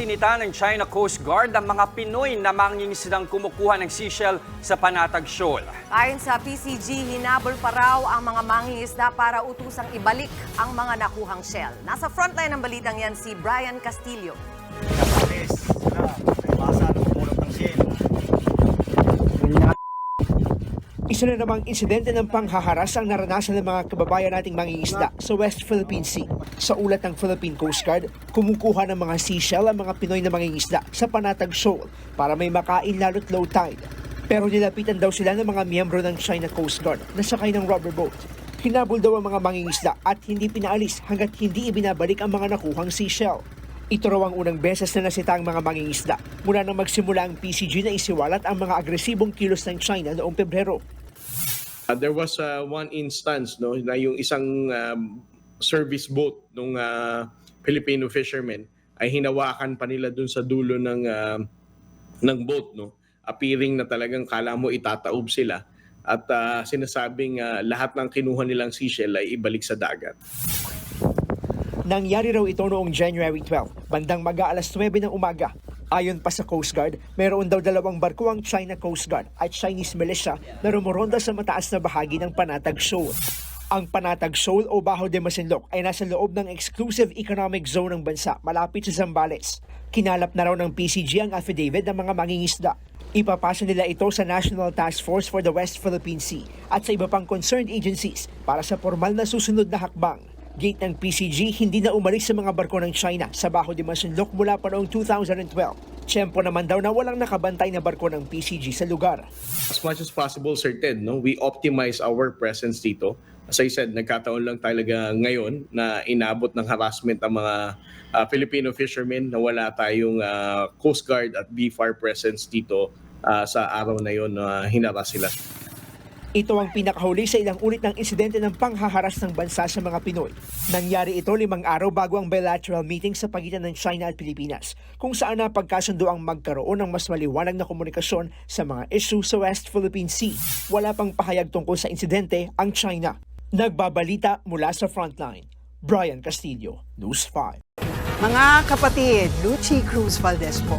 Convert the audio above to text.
Isinita ng China Coast Guard ang mga Pinoy na mangingisdang kumukuha ng seashell sa Panatag Shoal. Ayon sa PCG, hinabol pa raw ang mga mangingisda para utusang ibalik ang mga nakuhang shell. Nasa frontline ng balitang yan si Brian Castillo. Kapatid, sila, may basa ng pulot ng shell. Isa na namang insidente ng panghaharas ang naranasan ng mga kababayan nating mangingisda sa West Philippine Sea. Sa ulat ng Philippine Coast Guard, kumukuha ng mga seashell ang mga Pinoy na mangingisda sa Panatag Shoal para may makain lalo't low tide. Pero nilapitan daw sila ng mga miyembro ng China Coast Guard na sakay ng rubber boat. Hinabol daw ang mga mangingisda at hindi pinaalis hanggat hindi ibinabalik ang mga nakuhang seashell. Ito raw ang unang beses na nasita ang mga mangingisda mula nang magsimula ang PCG na isiwalat ang mga agresibong kilos ng China noong Pebrero. Uh, there was uh, one instance no na yung isang um, service boat ng Filipino fishermen ay hinawakan pa nila dun sa dulo ng uh, ng boat no appearing na talagang kala mo itataob sila at uh, sinasabing uh, lahat ng kinuha nilang seashell ay ibalik sa dagat. Nangyari raw ito noong January 12, bandang mag-aalas 9 ng umaga. Ayon pa sa Coast Guard, mayroon daw dalawang barko ang China Coast Guard at Chinese militia na rumoronda sa mataas na bahagi ng Panatag Shoal. Ang Panatag Shoal o Baho de Masinloc ay nasa loob ng exclusive economic zone ng bansa malapit sa Zambales. Kinalap na raw ng PCG ang affidavit ng mga mangingisda. Ipapasa nila ito sa National Task Force for the West Philippine Sea at sa iba pang concerned agencies para sa formal na susunod na hakbang. Gate ng PCG hindi na umalis sa mga barko ng China sa Baho de Masinloc mula pa noong 2012. Tiyempo naman daw na walang nakabantay na barko ng PCG sa lugar. As much as possible Sir Ted, no, we optimize our presence dito. As I said, nagkataon lang talaga ngayon na inabot ng harassment ang mga uh, Filipino fishermen na wala tayong uh, Coast Guard at BFAR presence dito uh, sa araw na yon na hinaras sila. Ito ang pinakahuli sa ilang ulit ng insidente ng panghaharas ng bansa sa mga Pinoy. Nangyari ito limang araw bago ang bilateral meeting sa pagitan ng China at Pilipinas, kung saan napagkasundo ang magkaroon ng mas maliwanag na komunikasyon sa mga issue sa West Philippine Sea. Wala pang pahayag tungkol sa insidente ang China. Nagbabalita mula sa frontline. Brian Castillo, News 5. Mga kapatid, Lucy Cruz Valdez po,